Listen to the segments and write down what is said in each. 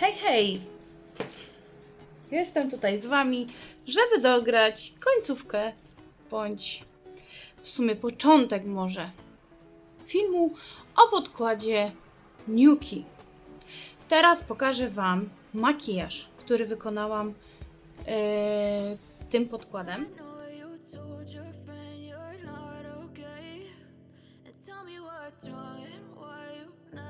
Hej, hej! Jestem tutaj z Wami, żeby dograć końcówkę, bądź w sumie początek może, filmu o podkładzie Nuki. Teraz pokażę Wam makijaż, który wykonałam e, tym podkładem. not tell me what's wrong and why you never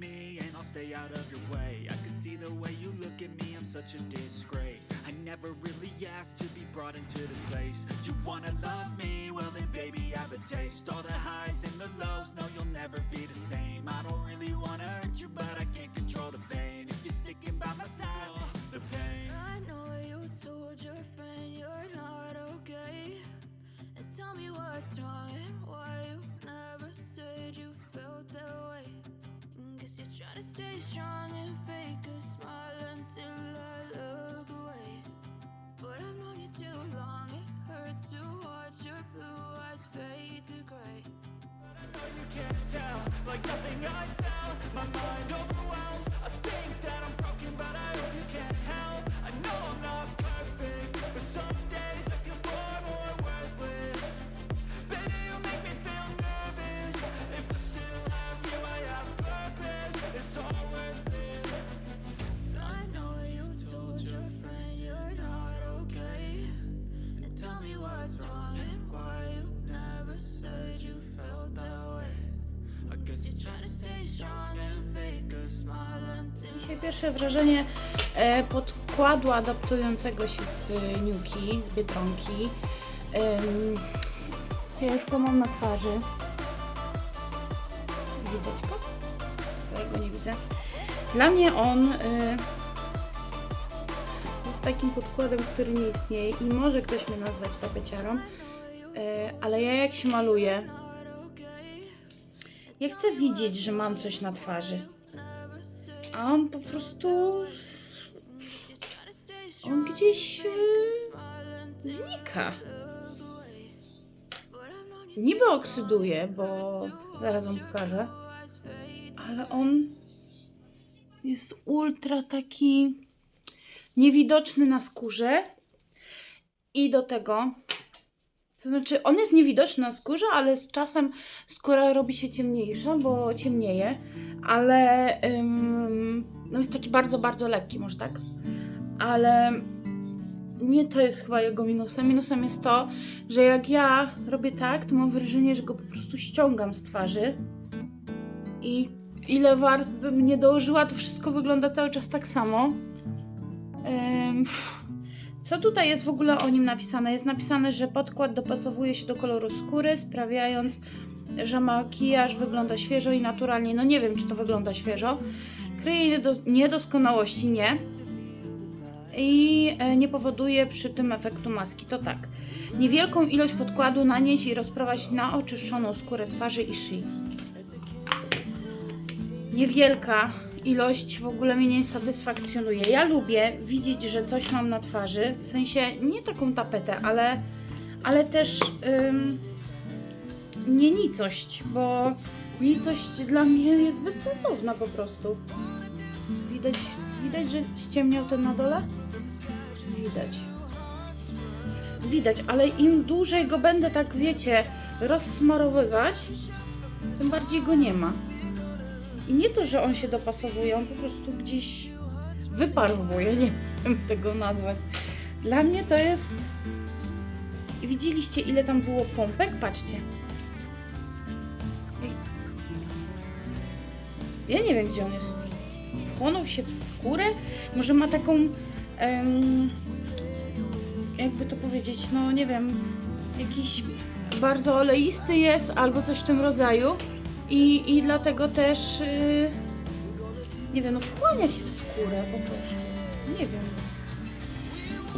I'll stay out of your way. I can see the way you look at me, I'm such a disgrace. I never really asked to be brought into this place. You wanna love me? Well, then, baby, I have a taste. All the highs and the lows, no, you'll never be the same. I don't really wanna hurt you, but I can't control the pain. If you're sticking by my side, the pain. I know you told your friend you're not okay. And tell me what's wrong Trying to stay strong and fake a smile until I look away. But I've known you too long, it hurts to watch your blue eyes fade to gray. But I know you can't tell Like nothing I felt My mind overwhelms I think that I'm broken But I Dzisiaj pierwsze wrażenie e, podkładu adaptującego się z e, Niuki, z Biedronki. Ja już go mam na twarzy. Widać go? Ja go nie widzę. Dla mnie on y, jest takim podkładem, który nie istnieje i może ktoś mnie nazwać tapeciarą, ale ja jak się maluję, ja chcę widzieć, że mam coś na twarzy. A on po prostu. On gdzieś e, znika. Niby oksyduje, bo zaraz wam pokażę. Ale on jest ultra taki niewidoczny na skórze. I do tego. To znaczy, on jest niewidoczny na skórze, ale z czasem skóra robi się ciemniejsza, bo ciemnieje, ale ym, no jest taki bardzo, bardzo lekki, może tak. Ale nie to jest chyba jego minusem. Minusem jest to, że jak ja robię tak, to mam wrażenie, że go po prostu ściągam z twarzy. I ile warstw bym nie dołożyła, to wszystko wygląda cały czas tak samo. Ym, co tutaj jest w ogóle o nim napisane? Jest napisane, że podkład dopasowuje się do koloru skóry, sprawiając, że makijaż wygląda świeżo i naturalnie. No nie wiem, czy to wygląda świeżo. Kryje niedos- niedoskonałości, nie. I e, nie powoduje przy tym efektu maski. To tak. Niewielką ilość podkładu nanieść i rozprowadź na oczyszczoną skórę twarzy i szyi. Niewielka ilość w ogóle mnie nie satysfakcjonuje. Ja lubię widzieć, że coś mam na twarzy, w sensie nie taką tapetę, ale, ale też ym, nie nicość, bo nicość dla mnie jest bezsensowna po prostu. Widać, widać, że ściemniał ten na dole? Widać. Widać, ale im dłużej go będę tak, wiecie, rozsmarowywać, tym bardziej go nie ma. I nie to, że on się dopasowuje, on po prostu gdzieś wyparowuje, nie wiem tego nazwać. Dla mnie to jest. I widzieliście, ile tam było pompek? Patrzcie. Ja nie wiem, gdzie on jest. wchłonął się w skórę? Może ma taką, em, jakby to powiedzieć, no nie wiem, jakiś bardzo oleisty jest albo coś w tym rodzaju i, i dlatego też, yy, nie wiem, no wchłania się w skórę po prostu. Nie wiem.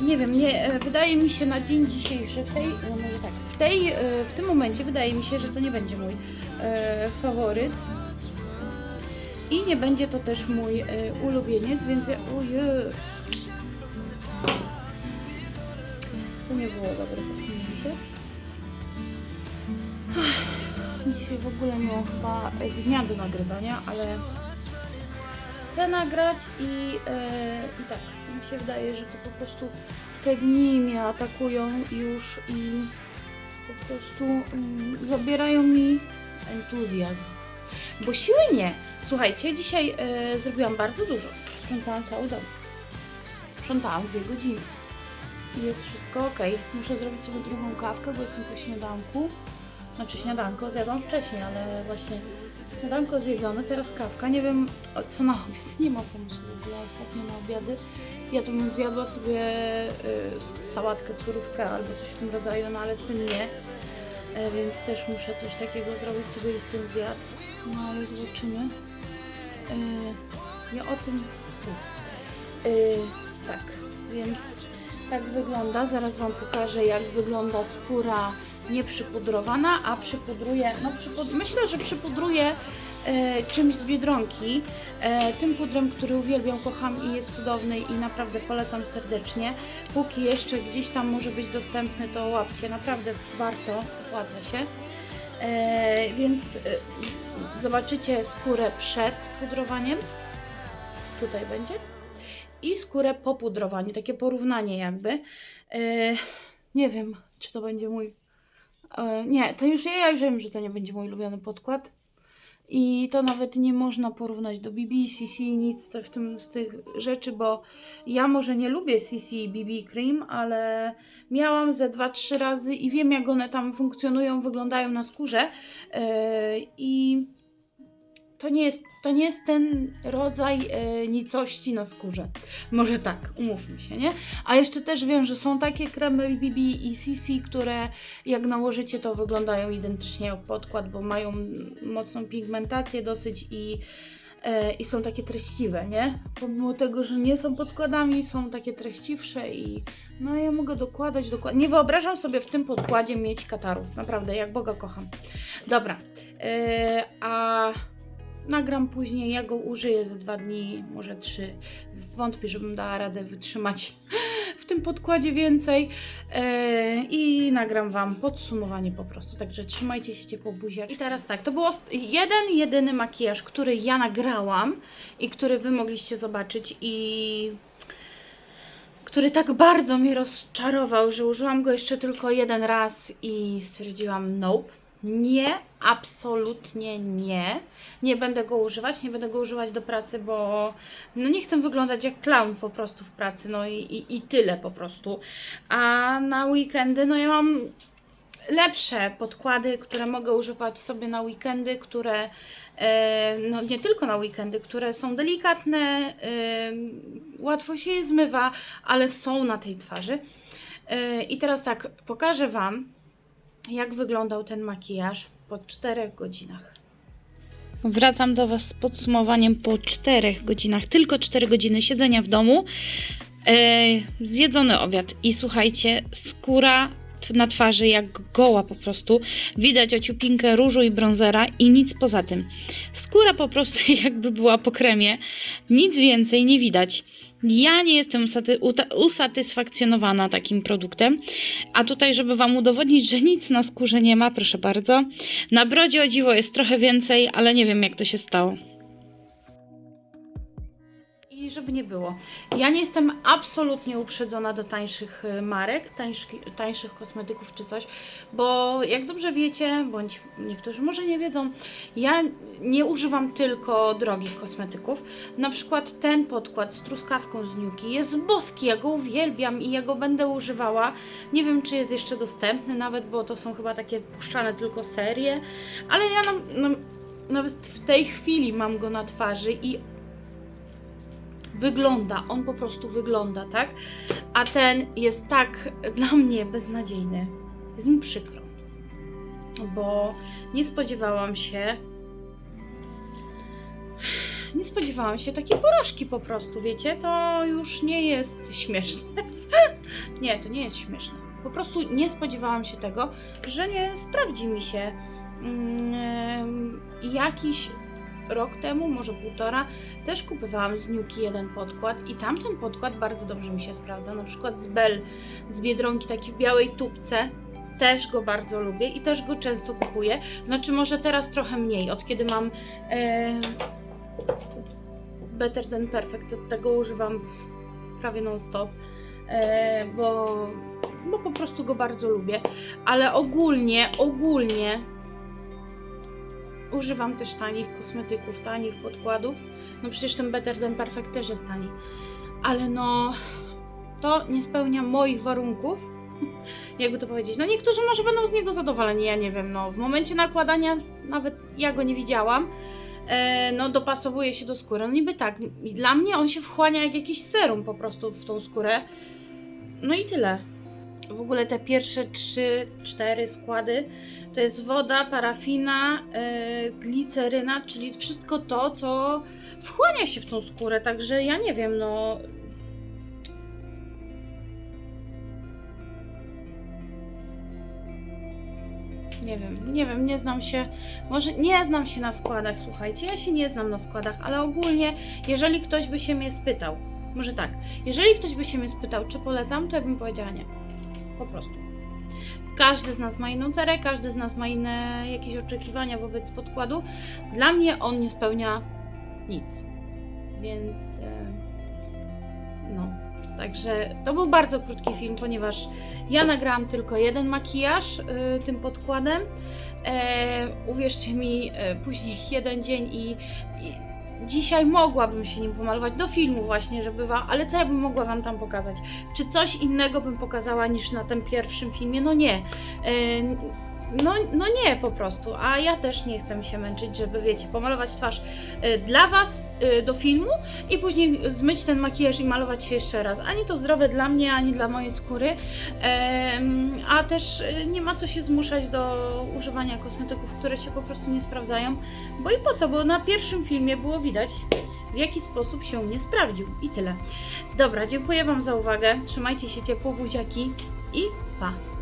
Nie wiem, nie, e, wydaje mi się na dzień dzisiejszy, w tej, no może tak, w tej, e, w tym momencie wydaje mi się, że to nie będzie mój e, faworyt. I nie będzie to też mój ulubieniec, więc ja, ojej. To nie było dobre posunięcie. Dzisiaj w ogóle nie mam chyba dnia do nagrywania, ale chcę nagrać i, e, i tak, mi się wydaje, że to po prostu te dni mnie atakują już i po prostu mm, zabierają mi entuzjazm. Bo siły nie. Słuchajcie, dzisiaj e, zrobiłam bardzo dużo. Sprzątałam cały dom. Sprzątałam dwie godziny. I jest wszystko ok. Muszę zrobić sobie drugą kawkę, bo jestem po śniadanku. Znaczy śniadanko zjadłam wcześniej, ale właśnie śniadanko zjedzone, teraz kawka. Nie wiem co na obiad. Nie mam pomysłu ogóle ostatnio na obiady. Ja to bym zjadła sobie y, sałatkę, surówkę albo coś w tym rodzaju, no ale syn nie. E, więc też muszę coś takiego zrobić sobie i syn zjadł. No ale zobaczymy. E, ja o tym... E, tak, więc tak wygląda. Zaraz Wam pokażę, jak wygląda skóra nieprzypudrowana, a przypudruję, no przypud myślę, że przypudruję e, czymś z Biedronki, e, tym pudrem, który uwielbiam, kocham i jest cudowny i naprawdę polecam serdecznie. Póki jeszcze gdzieś tam może być dostępny, to łapcie, naprawdę warto, opłaca się. E, więc e, zobaczycie skórę przed pudrowaniem, tutaj będzie, i skórę po pudrowaniu, takie porównanie jakby. E, nie wiem, czy to będzie mój nie, to już ja już wiem, że to nie będzie mój ulubiony podkład. I to nawet nie można porównać do BB, CC, nic w tym, z tych rzeczy, bo ja może nie lubię CC i BB Cream, ale miałam ze 2-3 razy i wiem jak one tam funkcjonują, wyglądają na skórze. E, I to nie jest, to nie jest ten rodzaj e, nicości na skórze. Może tak, umówmy się, nie? A jeszcze też wiem, że są takie kremy BB i CC, które jak nałożycie, to wyglądają identycznie jak podkład, bo mają mocną pigmentację dosyć i, e, i są takie treściwe, nie? Pomimo tego, że nie są podkładami, są takie treściwsze i no ja mogę dokładać, dokładać. Nie wyobrażam sobie w tym podkładzie mieć kataru. Naprawdę, jak Boga kocham. Dobra, e, a nagram później, ja go użyję za dwa dni, może trzy. Wątpię, żebym dała radę wytrzymać w tym podkładzie więcej e, i nagram Wam podsumowanie po prostu, także trzymajcie się ciepło buziak. I teraz tak, to był jeden, jedyny makijaż, który ja nagrałam i który Wy mogliście zobaczyć i który tak bardzo mnie rozczarował, że użyłam go jeszcze tylko jeden raz i stwierdziłam nope. Nie, absolutnie nie. Nie będę go używać, nie będę go używać do pracy, bo no nie chcę wyglądać jak clown po prostu w pracy, no i, i, i tyle po prostu. A na weekendy, no ja mam lepsze podkłady, które mogę używać sobie na weekendy, które e, no nie tylko na weekendy, które są delikatne, e, łatwo się je zmywa, ale są na tej twarzy. E, I teraz tak, pokażę Wam, jak wyglądał ten makijaż po 4 godzinach. Wracam do Was z podsumowaniem po 4 godzinach, tylko 4 godziny siedzenia w domu. E, zjedzony obiad i słuchajcie, skóra na twarzy jak goła po prostu. Widać ociupinkę różu i bronzera i nic poza tym. Skóra po prostu jakby była po kremie. Nic więcej nie widać. Ja nie jestem usatysfakcjonowana takim produktem. A tutaj, żeby Wam udowodnić, że nic na skórze nie ma, proszę bardzo. Na brodzie o dziwo jest trochę więcej, ale nie wiem jak to się stało. Żeby nie było, ja nie jestem absolutnie uprzedzona do tańszych y, marek, tańszych, tańszych kosmetyków czy coś, bo jak dobrze wiecie, bądź niektórzy może nie wiedzą, ja nie używam tylko drogich kosmetyków. Na przykład ten podkład z truskawką z Nuki jest boski, ja go uwielbiam i ja go będę używała. Nie wiem, czy jest jeszcze dostępny nawet, bo to są chyba takie puszczane tylko serie, ale ja nam, nam, nawet w tej chwili mam go na twarzy i wygląda, on po prostu wygląda, tak? A ten jest tak dla mnie beznadziejny. Jest mi przykro. Bo nie spodziewałam się. Nie spodziewałam się takiej porażki po prostu, wiecie? To już nie jest śmieszne. nie, to nie jest śmieszne. Po prostu nie spodziewałam się tego, że nie sprawdzi mi się mm, jakiś rok temu, może półtora, też kupowałam z Nuki jeden podkład i tamten podkład bardzo dobrze mi się sprawdza. Na przykład z Bell, z Biedronki, taki w białej tubce. Też go bardzo lubię i też go często kupuję. Znaczy, może teraz trochę mniej, od kiedy mam e, Better Than Perfect, od tego używam prawie non-stop, e, bo, bo po prostu go bardzo lubię. Ale ogólnie, ogólnie używam też tanich kosmetyków, tanich podkładów. No przecież ten Better Than Perfect też jest tani. Ale no, to nie spełnia moich warunków. Jakby to powiedzieć. No niektórzy może będą z niego zadowoleni, ja nie wiem. No w momencie nakładania nawet ja go nie widziałam. E, no dopasowuje się do skóry. No niby tak. Dla mnie on się wchłania jak jakiś serum po prostu w tą skórę. No i tyle. W ogóle te pierwsze trzy, cztery składy to jest woda, parafina, yy, gliceryna, czyli wszystko to, co wchłania się w tą skórę. Także ja nie wiem, no. Nie wiem, nie wiem, nie znam się, może nie znam się na składach, słuchajcie, ja się nie znam na składach, ale ogólnie, jeżeli ktoś by się mnie spytał, może tak, jeżeli ktoś by się mnie spytał, czy polecam, to ja bym powiedziała nie. Po prostu. Każdy z nas ma inną cerę, każdy z nas ma inne jakieś oczekiwania wobec podkładu. Dla mnie on nie spełnia nic. Więc e, no. Także to był bardzo krótki film, ponieważ ja nagrałam tylko jeden makijaż y, tym podkładem. E, uwierzcie mi, e, później jeden dzień i, i dzisiaj mogłabym się nim pomalować do filmu właśnie, żeby wam, ale co ja bym mogła wam tam pokazać? Czy coś innego bym pokazała niż na tym pierwszym filmie? No nie. No, no nie po prostu, a ja też nie chcę się męczyć, żeby wiecie, pomalować twarz e, dla was e, do filmu i później zmyć ten makijaż i malować się jeszcze raz. Ani to zdrowe dla mnie, ani dla mojej skóry, Em, a też e, nie ma co się zmuszać do używania kosmetyków, które się po prostu nie sprawdzają, bo i po co, bo na pierwszym filmie było widać, w jaki sposób się nie sprawdził i tyle. Dobra, dziękuję Wam za uwagę, trzymajcie się ciepło, buziaki i pa!